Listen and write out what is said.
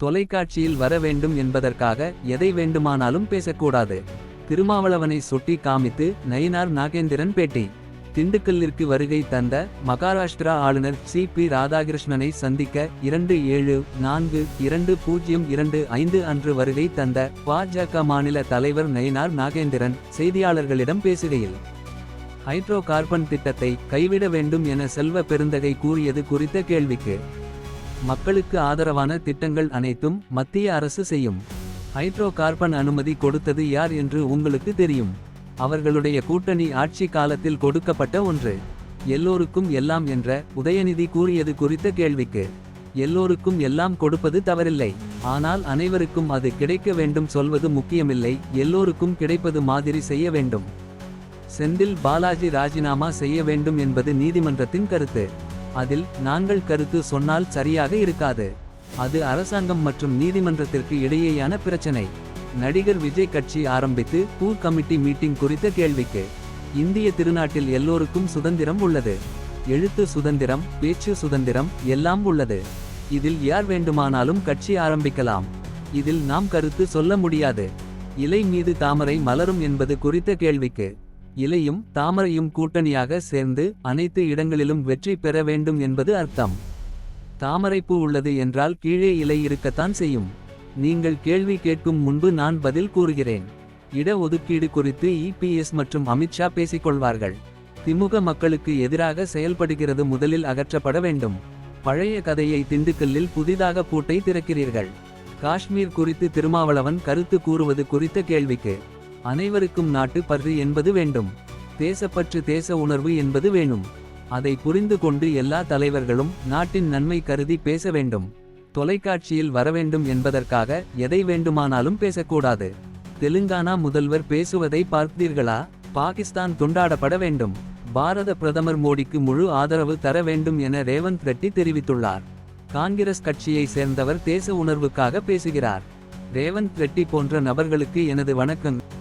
தொலைக்காட்சியில் வர வேண்டும் என்பதற்காக எதை வேண்டுமானாலும் பேசக்கூடாது. திருமாவளவனை சுட்டி காமித்து நயினார் நாகேந்திரன் பேட்டி. திண்டுக்கல்லிற்கு வருகை தந்த மகாராஷ்டிரா ஆளுநர் சி. பி. ராதாகிருஷ்ணனை சந்திக்க இரண்டு ஏழு நான்கு இரண்டு பூஜ்ஜியம் இரண்டு ஐந்து அன்று வருகை தந்த பாஜக மாநில தலைவர் நயினார் நாகேந்திரன் செய்தியாளர்களிடம் பேசுகையில் ஹைட்ரோ கார்பன் திட்டத்தை கைவிட வேண்டும் என செல்வ பெருந்தகை கூறியது குறித்த கேள்விக்கு மக்களுக்கு ஆதரவான திட்டங்கள் அனைத்தும் மத்திய அரசு செய்யும். ஹைட்ரோ கார்பன் அனுமதி கொடுத்தது யார் என்று உங்களுக்கு தெரியும். அவர்களுடைய கூட்டணி ஆட்சி காலத்தில் கொடுக்கப்பட்ட ஒன்று. எல்லோருக்கும் எல்லாம் என்ற உதயநிதி கூறியது குறித்த கேள்விக்கு. எல்லோருக்கும் எல்லாம் கொடுப்பது தவறில்லை. ஆனால் அனைவருக்கும் அது கிடைக்க வேண்டும் சொல்வது முக்கியமில்லை. எல்லோருக்கும் கிடைப்பது மாதிரி செய்ய வேண்டும். செந்தில் பாலாஜி ராஜினாமா செய்ய வேண்டும் என்பது நீதிமன்றத்தின் கருத்து. அதில் நாங்கள் கருத்து சொன்னால் சரியாக இருக்காது. அது அரசாங்கம் மற்றும் நீதிமன்றத்திற்கு இடையேயான பிரச்சனை. நடிகர் விஜய் கட்சி ஆரம்பித்து கூர் கமிட்டி மீட்டிங் குறித்த கேள்விக்கு. இந்திய திருநாட்டில் எல்லோருக்கும் சுதந்திரம் உள்ளது. எழுத்து சுதந்திரம் பேச்சு சுதந்திரம் எல்லாம் உள்ளது. இதில் யார் வேண்டுமானாலும் கட்சி ஆரம்பிக்கலாம். இதில் நாம் கருத்து சொல்ல முடியாது. இலை மீது தாமரை மலரும் என்பது குறித்த கேள்விக்கு. இலையும் தாமரையும் கூட்டணியாக சேர்ந்து அனைத்து இடங்களிலும் வெற்றி பெற வேண்டும் என்பது அர்த்தம். தாமரைப்பூ உள்ளது என்றால் கீழே இலை இருக்கத்தான் செய்யும். நீங்கள் கேள்வி கேட்கும் முன்பு நான் பதில் கூறுகிறேன். இட ஒதுக்கீடு குறித்து இபிஎஸ் மற்றும் அமித்ஷா பேசிக்கொள்வார்கள். திமுக மக்களுக்கு எதிராக செயல்படுகிறது முதலில் அகற்றப்பட வேண்டும். பழைய கதையை திண்டுக்கல்லில் புதிதாக பூட்டை திறக்கிறீர்கள். காஷ்மீர் குறித்து திருமாவளவன் கருத்து கூறுவது குறித்த கேள்விக்கு அனைவருக்கும் நாட்டு பற்று என்பது வேண்டும். தேசப்பற்று தேச உணர்வு என்பது வேணும். அதை புரிந்து கொண்டு எல்லா தலைவர்களும் நாட்டின் நன்மை கருதி பேச வேண்டும். தொலைக்காட்சியில் வரவேண்டும் என்பதற்காக எதை வேண்டுமானாலும் பேசக்கூடாது. தெலுங்கானா முதல்வர் பேசுவதை பார்த்தீர்களா? பாகிஸ்தான் துண்டாடப்பட வேண்டும். பாரத பிரதமர் மோடிக்கு முழு ஆதரவு தர வேண்டும் என ரேவந்த் ரெட்டி தெரிவித்துள்ளார். காங்கிரஸ் கட்சியை சேர்ந்தவர் தேச உணர்வுக்காக பேசுகிறார். ரேவந்த் ரெட்டி போன்ற நபர்களுக்கு எனது வணக்கம்